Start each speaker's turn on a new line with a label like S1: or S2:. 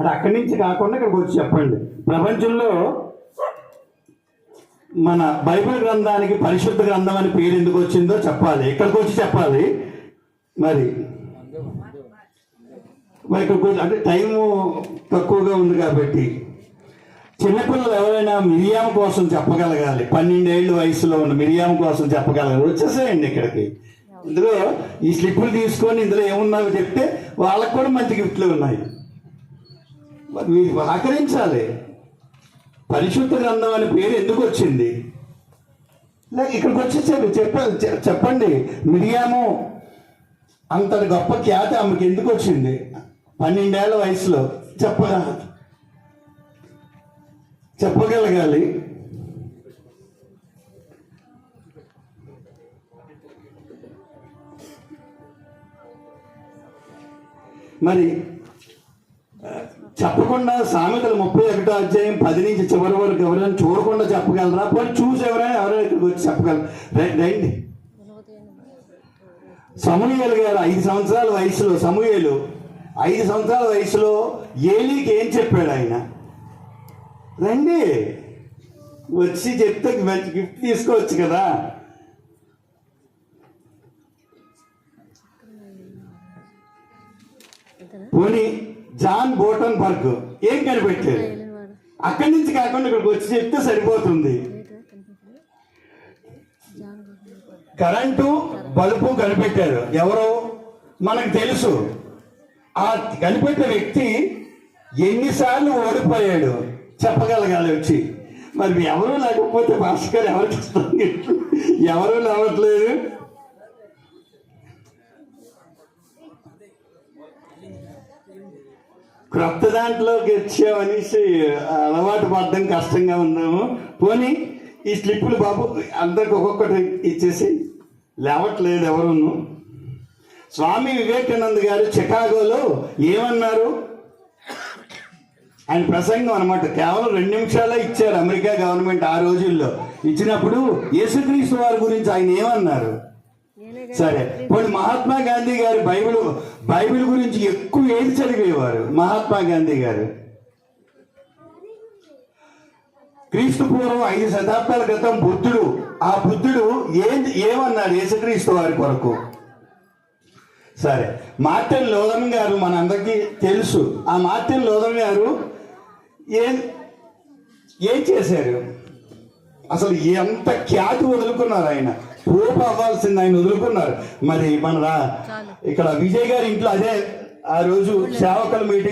S1: అది అక్కడి నుంచి కాకుండా ఇక్కడికి వచ్చి చెప్పండి. ప్రపంచంలో మన బైబిల్ గ్రంథానికి పరిశుద్ధ గ్రంథం అని పేరు ఎందుకు వచ్చిందో చెప్పాలి. ఇక్కడికి వచ్చి చెప్పాలి? మరి మరి ఇక్కడికి అంటే టైము తక్కువగా ఉంది కాబట్టి చిన్నపిల్లలు ఎవరైనా మిరియాం కోసం చెప్పగలగాలి. పన్నెండేళ్ళు వయసులో ఉన్న మిరియాం కోసం చెప్పగలగాలి. వచ్చేసేయండి ఇక్కడికి. ఇందులో ఈ స్లిప్పులు తీసుకొని ఇందులో ఏమున్నాయో చెప్తే వాళ్ళకు కూడా మంచి గిఫ్ట్లు ఉన్నాయి. మరి మీరు ఆకరించాలి. పరిశుద్ధ గ్రంథం అనే పేరు ఎందుకు వచ్చింది? లేక ఇక్కడికి వచ్చేసారు చెప్ప చెప్పండి. మిరియాము అంతటి గొప్ప ఖ్యాతి ఆమెకి ఎందుకు వచ్చింది? పన్నెండేళ్ళ వయసులో చెప్పగ చెప్పగలగాలి. మరి చెప్పకుండా సామెతలు ముప్పై ఒకటో అధ్యాయం పది నుంచి చివరి వరకు ఎవరైనా చూడకుండా చెప్పగలరా? పోయి చూసి ఎవరైనా ఎవరైనా ఇక్కడికి వచ్చి చెప్పగలరు? రండి. సమూహలు గారు ఐదు సంవత్సరాల వయసులో సమూహలు ఐదు సంవత్సరాల వయసులో ఏలీకి ఏం చెప్పాడు ఆయన? రండి. వచ్చి చెప్తే మంచి గిఫ్ట్ తీసుకోవచ్చు కదా. పోనీ జాన్ బోటన్ బర్గ్ ఏం కనిపెట్టారు? అక్కడి నుంచి కాకుండా ఇక్కడికి వచ్చి చెప్తే సరిపోతుంది. కరెంటు బల్బు కనిపెట్టారు. ఎవరు? మనకు తెలుసు. ఆ కనిపెట్టిన వ్యక్తి ఎన్నిసార్లు ఓడిపోయాడు? చెప్పగలగాలి వచ్చి. మరి ఎవరు లేకపోతే భాస్కర్ ఎవరికి ఎవరు లేవట్లేదు క్రొత్త దాంట్లోకి వచ్చామనేసి అలవాటు పడడం కష్టంగా ఉన్నాము పోనీ ఈ స్లిప్పులు బాబు అందరికి ఒక్కొక్కటి ఇచ్చేసి లేవట్లేదు ఎవరును. స్వామి వివేకానంద్ గారు చికాగోలో ఏమన్నారు? ఆయన ప్రసంగం అనమాట కేవలం రెండు నిమిషాలే ఇచ్చారు అమెరికా గవర్నమెంట్ ఆ రోజుల్లో. ఇచ్చినప్పుడు యేసుక్రీస్తు వారి గురించి ఆయన ఏమన్నారు? సరే ఇప్పుడు మహాత్మా గాంధీ గారు బైబిల్ బైబిల్ గురించి ఎక్కువ ఏది చదివేవారు మహాత్మా గాంధీ గారు? క్రీస్తు పూర్వం ఐదు శతాబ్దాల క్రితం బుద్ధుడు ఆ బుద్ధుడు ఏం ఏమన్నాడు యేసుక్రీస్తు వారి కొరకు? సరే మార్టిన్ లోదన్ గారు మనందరికీ తెలుసు. ఆ మార్టిన్ లోదన్ గారు ఏం ఏం చేశారు? అసలు ఎంత ఖ్యాతి వదులుకున్నారు ఆయన? పోపు అవ్వాల్సింది ఆయన వదులుకున్నారు. మరి మన ఇక్కడ విజయ్ గారి ఇంట్లో అదే ఆ రోజు సేవకుల మీటింగ్